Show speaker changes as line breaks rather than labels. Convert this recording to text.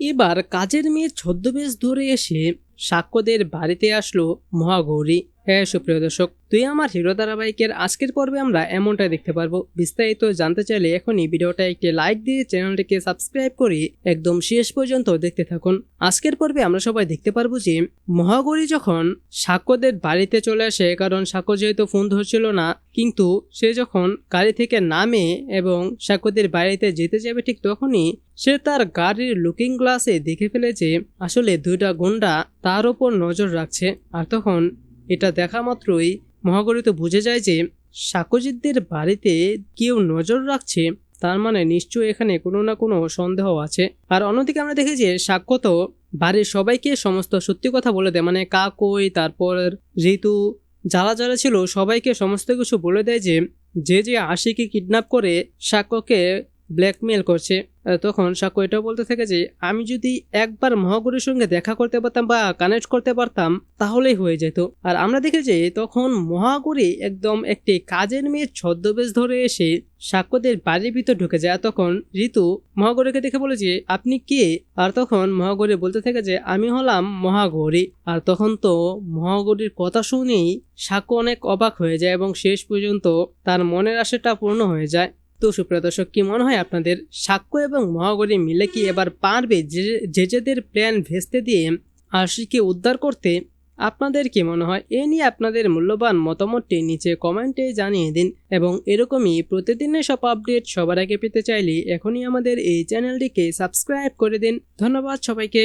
এবার কাজের মেয়ে ছদ্মবেশ ধরে এসে সাক্ষ্যদের বাড়িতে আসলো মহাগৌরী। হ্যাঁ সুপ্রিয় দর্শক, তুই আমার হিরো ধারাবাহিকের আজকের পর্বে আমরা এমনটাই দেখতে পারব। বিস্তারিত জানতে চাইলে এখনই ভিডিওটা একটি লাইক দিয়ে চ্যানেলটিকে সাবস্ক্রাইব করে একদম শেষ পর্যন্ত দেখতে থাকুন। আজকের পর্বে আমরা সবাই দেখতে পারব যে, মহাগৌরী যখন সাক্ষ্যদের বাড়িতে চলে আসে, কারণ সাক্ষ্য যেহেতু ফোন ধরছিল না, কিন্তু সে যখন গাড়ি থেকে নামে এবং সাক্ষ্যদের বাড়িতে যেতে যাবে ঠিক তখনই সে তার গাড়ির লুকিং গ্লাসে দেখে ফেলে যে, আসলে দুইটা গুন্ডা তার ওপর নজর রাখছে। আর তখন এটা দেখা মাত্রই মহাগরী তো বুঝে যায় যে সাক্ষ্যজিৎদের বাড়িতে কেউ নজর রাখছে, তার মানে নিশ্চয়ই এখানে কোনো না কোনো সন্দেহ আছে। আর অন্যদিকে আমরা দেখি যে সাক্ষ্য তো বাড়ির সবাইকে সমস্ত সত্যি কথা বলে দেয়। মানে কাকই, তারপর ঋতু, যারা যারা ছিল সবাইকে সমস্ত কিছু বলে দেয় যে যে যে আশিকে কিডন্যাপ করে সাক্ষ্যকে ব্ল্যাকমেল করছে। তখন সাক্ষ্য এটাও বলতে থাকে যে, আমি যদি একবার মহাগুরুর সঙ্গে দেখা করতে পারতাম বা কানেক্ট করতে পারতাম, তাহলেই হয়ে যেত। আর আমরা দেখি যে, তখন মহাগুরি একদম একটি কাজের মেয়ে ছদ্মবেশ ধরে এসে সাক্ষ্যদের বাড়ির ভিতর ঢুকে যায়। তখন ঋতু মহাগৌরীকে দেখে বলে যে, আপনি কে? আর তখন মহাগৌরী বলতে থাকে যে, আমি হলাম মহাগৌরী। আর তখন তো মহাগৌরীর কথা শুনেই সাক্ষ্য অনেক অবাক হয়ে যায় এবং শেষ পর্যন্ত তার মনের আশাটা পূর্ণ হয়ে যায়। তো সুপ্রিয় দর্শক, কি মনে হয় আপনাদের সাক্ষ্য এবং মহাগরী মিলে কি এবার পারবে যে জেজেদের প্ল্যান ভেস্তে দিয়ে আশিকে উদ্ধার করতে? আপনাদের কি মনে হয়? এ নিয়ে আপনাদের মূল্যবান মতামতটি নিচে কমেন্টে জানিয়ে দিন এবং এরকমই প্রতিদিনের সব আপডেট সবার আগে পেতে চাইলে এখনই আমাদের এই চ্যানেলটিকে সাবস্ক্রাইব করে দিন। ধন্যবাদ সবাইকে।